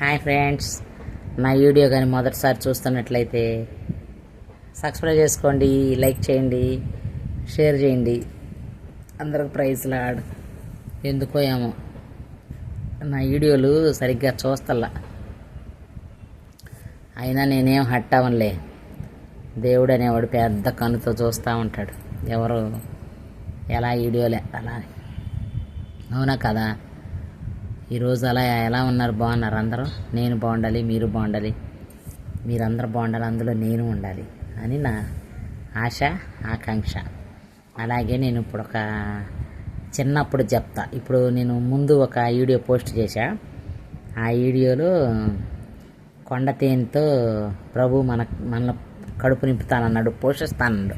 Hi friends. నా video కానీ మొదటిసారి చూస్తున్నట్లయితే సబ్స్క్రైబ్ చేసుకోండి లైక్ చేయండి షేర్ చేయండి. అందరికి ప్రైజ్లు ఆడు ఎందుకో ఏమో. నా వీడియోలు సరిగ్గా చూస్తల్లా. అయినా నేనేం హట్ దేవుడు అనేవాడు పెద్ద కన్నుతో చూస్తూ ఉంటాడు. ఎవరు? ఎలా వీడియోలే? అలా. అవునా కదా? ఈరోజు అలా ఎలా ఉన్నారు? బాగున్నారు అందరూ? నేను బాగుండాలి మీరు బాగుండాలి. మీరందరూ బాగుండాలి అందులో నేను ఉండాలి అని నా ఆశ ఆకాంక్ష. అలాగే నేను ఇప్పుడు ఒక చిన్నప్పుడు చెప్తా. ఇప్పుడు నేను ముందు ఒక వీడియో పోస్ట్ చేశా. ఆ వీడియోలో కొండ తేనెతో ప్రభు మన మన కడుపు నింపుతానన్నాడు పోషిస్తానన్నాడు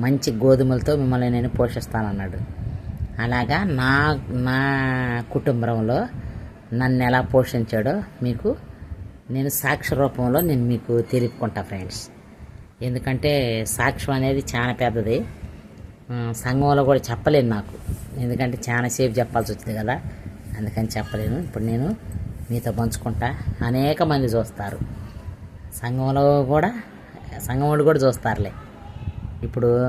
మంచి గోధుమలతో మిమ్మల్ని నేను పోషిస్తానన్నాడు. అలాగా నా నా కుటుంబంలో నన్ను ఎలా పోషించాడో మీకు నేను సాక్ష్య రూపంలో నేను మీకు తెలుపుకుంటా ఫ్రెండ్స్ ఎందుకంటే సాక్ష్యం అనేది చాలా పెద్దది. సంఘంలో కూడా చెప్పలేను నాకు. ఎందుకంటే చాలా సేపు చెప్పాల్సి వచ్చింది కదా. అందుకని చెప్పలేను. ఇప్పుడు నేను మీతో పంచుకుంటా. అనేక మంది చూస్తారు. సంఘంలో కూడా సంఘం వాళ్ళు కూడా చూస్తారులే. ఇప్పుడు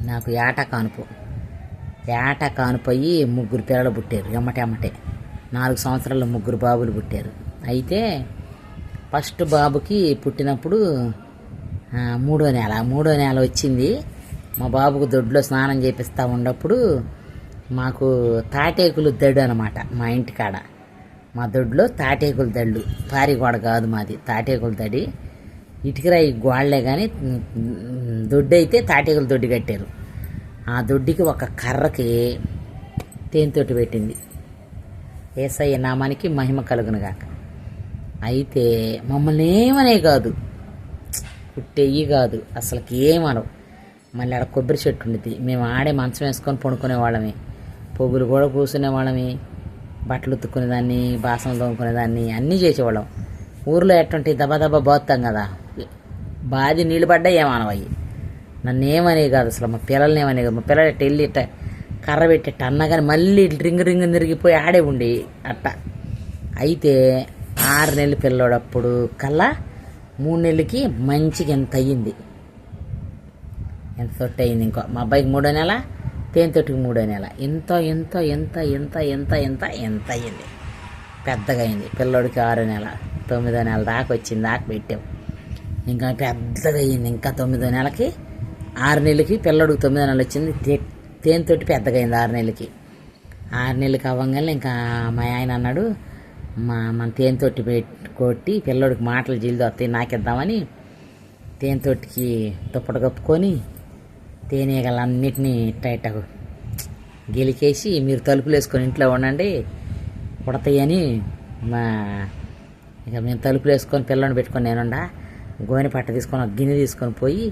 నాకు ఏట కానుపు ఏట కానుపోయి ముగ్గురు పిల్లలు పుట్టారు. ఎమ్మటే ఎమ్మటే. నాలుగు సంవత్సరాల్లో ముగ్గురు బాబులు పుట్టారు. అయితే ఫస్ట్ బాబుకి పుట్టినప్పుడు మూడో నెల మూడో నెల వచ్చింది. మా బాబుకు దొడ్లో స్నానం చేపిస్తూ ఉన్నప్పుడు మాకు తాటేకులు దడు అనమాట మా ఇంటికాడ. మా దొడ్లో తాటేకుల దళ్ళు. పారిగోడ కాదు మాది తాటేకుల దడి. ఇటుకరాయి గోడలే కానీ దొడ్డు అయితే తాటేకుల దొడ్డు కట్టారు. ఆ దొడ్డికి ఒక కర్రకి తేనెతోటి పెట్టింది. ఏసయ్య నామానికి మహిమ కలుగునుగాక. అయితే మమ్మల్ని ఏమనే కాదు. పుట్టేయి కాదు. అసలుకి ఏమనవు మళ్ళీ ఆడ కొబ్బరి చెట్టు ఉండేది మేము ఆడే మంచం వేసుకొని పడుకునే వాళ్ళమే. పొగులు కూడా కూర్చునే వాళ్ళమే. బట్టలు ఉత్తుకునేదాన్ని బాసనలు తోముకునేదాన్ని అన్నీ చేసేవాళ్ళం. ఊర్లో ఎటువంటి దబా దబా పోతాం కదా. బాది నీళ్ళు పడ్డా ఏమనవయ్యి నన్ను ఏమనే కాదు అసలు. మా పిల్లల్ని ఏమనే కాదు. మా పిల్లలు ఇట్ట వెళ్ళి కర్ర పెట్టేట అన్నగాని మళ్ళీ రింగ్ రింగు తిరిగిపోయి ఆడే ఉండి అట్ట. అయితే ఆరు నెలలు పిల్లోడప్పుడు కల్లా మూడు నెలలకి మంచిగా ఎంత అయ్యింది? ఎంత తొట్టి అయింది ఇంకో? మా అబ్బాయికి మూడో నెల తేనె తొట్టికి మూడో నెల. ఎంత ఎంత ఎంత ఎంత ఎంత ఎంత ఎంత అయ్యింది? పెద్దగా అయింది పిల్లోడికి ఆరో నెల తొమ్మిదో నెల దాకా వచ్చింది దాకా పెట్టాం. ఇంకా పెద్దగా అయ్యింది. ఇంకా తొమ్మిదో నెలకి ఆరు నెలలకి పిల్లడికి తొమ్మిదో నెలలు వచ్చింది. తే తేనెతోటి పెద్దగా అయింది ఆరు నెలలకి. ఆరు నెలలకి అవ్వగానే ఇంకా మా ఆయన అన్నాడు మా మన తేనెతోటి పెట్టి కొట్టి పిల్లోడికి మాటలు జీలు వస్తాయి నాకిద్దామని. తేనెతోటికి దుప్పటి కప్పుకొని తేనెగలన్నిటినీ టైట్ గెలికేసి మీరు తలుపులు వేసుకొని ఇంట్లో ఉండండి పుడతాయని మా ఇక మేము తలుపులు వేసుకొని పిల్లని పెట్టుకొని నేనుండా గోనె పట్ట తీసుకొని ఒక గిన్నె తీసుకొని పోయి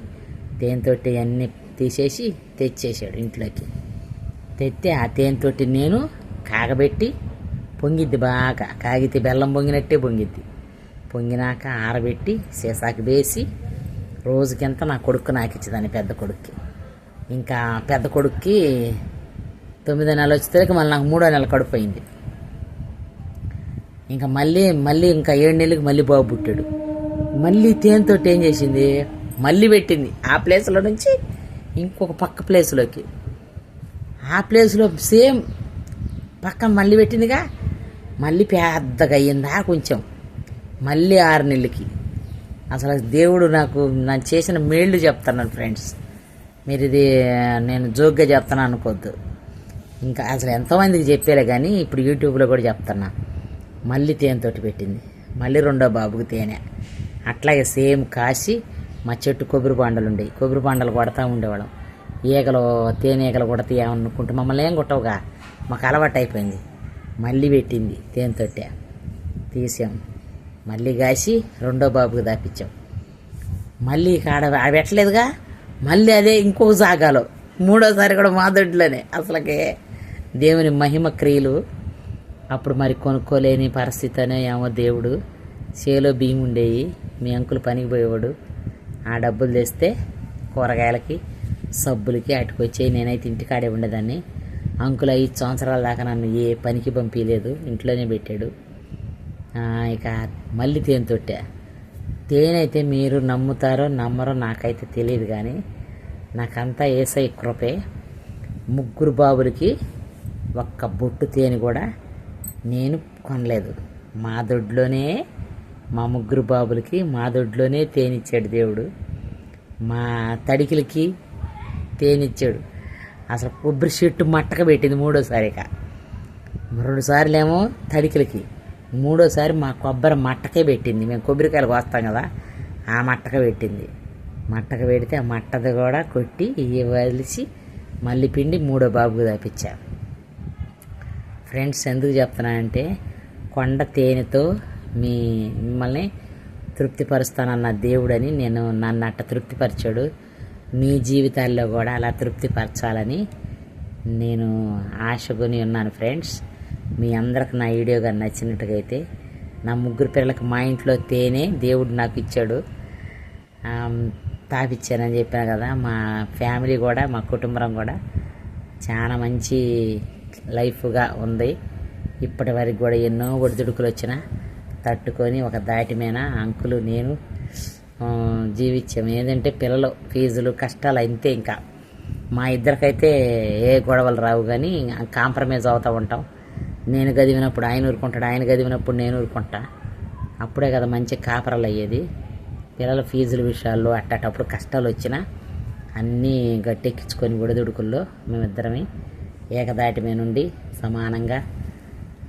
తేనెతోటి అన్నీ తీసేసి తెచ్చేసాడు ఇంట్లోకి. తెస్తే ఆ తేనెతోటి నేను కాగబెట్టి పొంగిద్ది బాగా. కాగితే బెల్లం పొంగినట్టే పొంగిద్ది. పొంగినాక ఆరబెట్టి సీసాకి వేసి రోజుకింత నా కొడుకు నాకు ఇచ్చేదాన్ని పెద్ద కొడుక్కి. ఇంకా పెద్ద కొడుక్కి తొమ్మిదో నెల వచ్చేసరికి మళ్ళీ నాకు మూడో నెల కడుపోయింది. ఇంకా మళ్ళీ మళ్ళీ ఇంకా ఏడు నెలలకి మళ్ళీ బాబు పుట్టాడు. మళ్ళీ తేనెతో ఏం చేసింది? మళ్ళీ పెట్టింది. ఆ ప్లేస్లో నుంచి ఇంకొక పక్క ప్లేస్లోకి. ఆ ప్లేస్లో సేమ్ పక్కన మళ్ళీ పెట్టిందిగా మళ్ళీ పెద్దగా అయ్యిందా కొంచెం. మళ్ళీ ఆరు నెలలకి. అసలు దేవుడు నాకు నేను చేసిన మేళ్ళు చెప్తున్నాను ఫ్రెండ్స్. మీరు ఇది నేను జోక్గా చెప్తాను అనుకోవద్దు ఇంకా అసలు ఎంతోమందికి చెప్పేలే కానీ ఇప్పుడు యూట్యూబ్లో కూడా చెప్తున్నా. మళ్ళీ తేనెతోటి పెట్టింది. మళ్ళీ రెండో బాబుకి తేనె. అట్లాగే సేమ్ కాసి మా చెట్టు కొబ్బరి బాండలు ఉండేవి. కొబ్బరి బాండలు కొడతా ఉండేవాళ్ళం. ఈగలు తేనీగలు ఈగలు కొడతాయి మమ్మల్ని ఏం కొట్టవుగా? మాకు అలవాటు అయిపోయింది. మళ్ళీ పెట్టింది తేనెతోటే తీసాం. మళ్ళీ కాసి రెండో బాబుకి దాపించాం. మళ్ళీ కాడ అవి పెట్టలేదుగా? మళ్ళీ అదే ఇంకో జాగాలో. మూడోసారి కూడా మా దొడ్లోనే. అసలకే దేవుని మహిమ క్రియలు. అప్పుడు మరి కొనుక్కోలేని పరిస్థితి అనే ఏమో దేవుడు. చేలో బియ్యం ఉండేవి మీ అంకులు పనికి పోయేవాడు. ఆ డబ్బులు తెస్తే కూరగాయలకి సబ్బులకి అటుకు వచ్చేవి నేనైతే ఇంటికాడే ఉండేదాన్ని. అంకుల్ ఐదు సంవత్సరాల దాకా నన్ను ఏ పనికి పంపించలేదు ఇంట్లోనే పెట్టాడు. ఇక మళ్ళీ తేనె తొట్టా. తేనె అయితే మీరు నమ్ముతారో నమ్మరో నాకైతే తెలియదు కానీ నాకంతా ఏసై కృపే. ముగ్గురు బాబులకి ఒక్క బొట్టు తేనె కూడా నేను కొనలేదు. మా దొడ్లోనే మా ముగ్గురు బాబులకి మా దొడ్లోనే తేనిచ్చాడు దేవుడు. మా తడికిలకి తేనిచ్చాడు. అసలు కొబ్బరి చెట్టు మట్టక పెట్టింది మూడోసారిక ఇక. రెండు ఏమో తడికిలకి మూడోసారి మా కొబ్బరి మట్టకే పెట్టింది. మేము కొబ్బరికాయలు కోస్తాం కదా ఆ మట్టక పెట్టింది. మట్టక పెడితే ఆ మట్టది కూడా కొట్టి ఇవి వలిసి మళ్ళీ పిండి మూడో బాబుకు దాపించా ఫ్రెండ్స్ ఎందుకు చెప్తున్నానంటే కొండ తేనెతో మీ మిమ్మల్ని తృప్తిపరుస్తానన్న దేవుడని నేను నన్ను అట్ట తృప్తిపరిచాడు. మీ జీవితాల్లో కూడా అలా తృప్తిపరచాలని నేను ఆశకొని ఉన్నాను ఫ్రెండ్స్. మీ అందరికి నా వీడియో కానీ నచ్చినట్టుగా అయితే నా ముగ్గురు పిల్లలకు మా ఇంట్లో తేనె దేవుడు నాకు ఇచ్చాడు. తాపిచ్చానని చెప్పాను కదా మా ఫ్యామిలీ కూడా మా కుటుంబం కూడా చాలా మంచి లైఫ్గా ఉంది. ఇప్పటి వరకు కూడా ఎన్నో ఒడిదుడుకులు వచ్చినా తట్టుకొని ఒక దాటి మీద అంకులు నేను జీవించాము ఏంటంటే పిల్లలు ఫీజులు కష్టాలు అంతే ఇంకా. మా ఇద్దరికైతే ఏ గొడవలు రావు కానీ కాంప్రమైజ్ అవుతూ ఉంటాం. నేను గదివినప్పుడు ఆయన ఊరుకుంటాడు ఆయన గదివినప్పుడు నేను ఊరుకుంటా. అప్పుడే కదా మంచి కాపరలు అయ్యేది. పిల్లల ఫీజుల విషయాల్లో అట్టేటప్పుడు కష్టాలు వచ్చినా అన్నీ గట్టెక్కించుకొని ఒడిదుడుకుల్లో మేమిద్దరమే ఏకదాటి మీద నుండి సమానంగా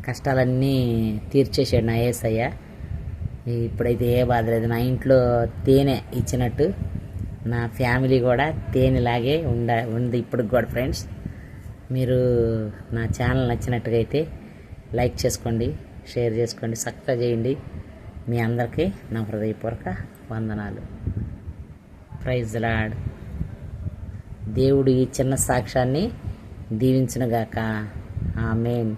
కష్టాలన్నీ తీర్చేసాడు నా ఏసయ్య. ఇప్పుడైతే ఏ బాధ లేదు. నా ఇంట్లో తేనె ఇచ్చినట్టు నా ఫ్యామిలీ కూడా తేనెలాగే ఉండ ఉంది ఇప్పటికి కూడా ఫ్రెండ్స్. మీరు నా ఛానల్ నచ్చినట్టుగా అయితే లైక్ చేసుకోండి షేర్ చేసుకోండి సబ్స్క్రైబ్ చేయండి. మీ అందరికీ నా హృదయపూర్వక వందనాలు. ప్రైజ్ లాడ్ దేవుడు ఈ చిన్న సాక్ష్యాన్ని దీవించునుగాక. ఆమెన్.